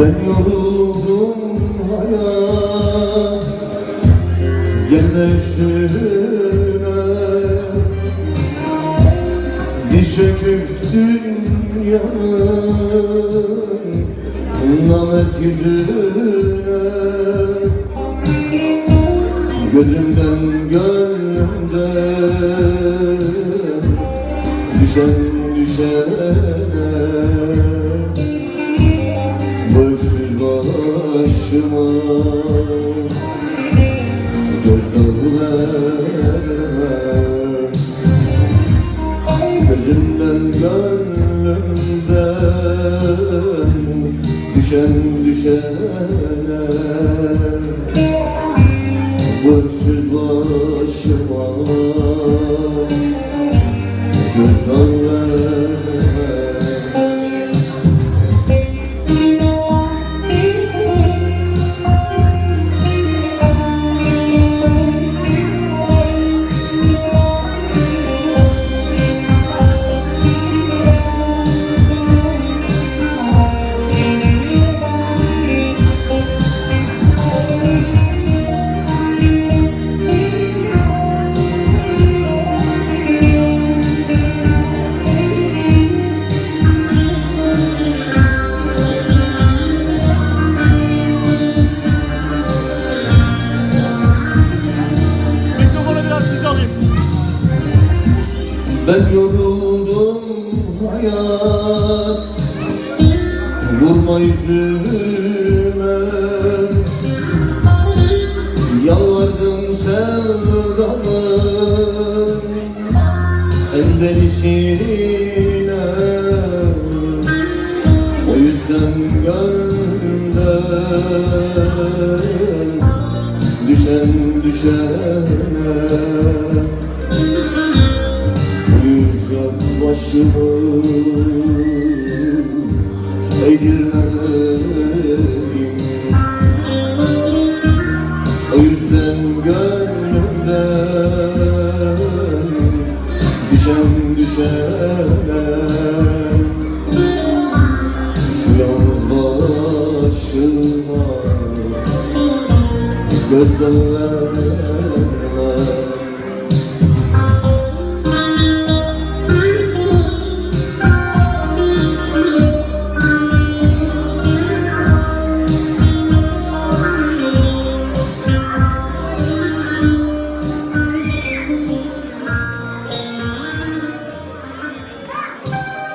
Ben yoruldum hayat Gelme üstüme Bir söküp dünya Namet yüzüne. Gözümden gönlümden Düşen düşene başıma Göz verme Gözümden gönlümden Düşen düşene Bu öksüz başıma Göz Ben yoruldum hayat. Vurma yüzüme. Yalvardım sevdamın En delisine O yüzden gönlümden Düşen düşene eğdirmeliyim O yüzden gönlümden düşen düşene Şu yalnız başıma gözden verme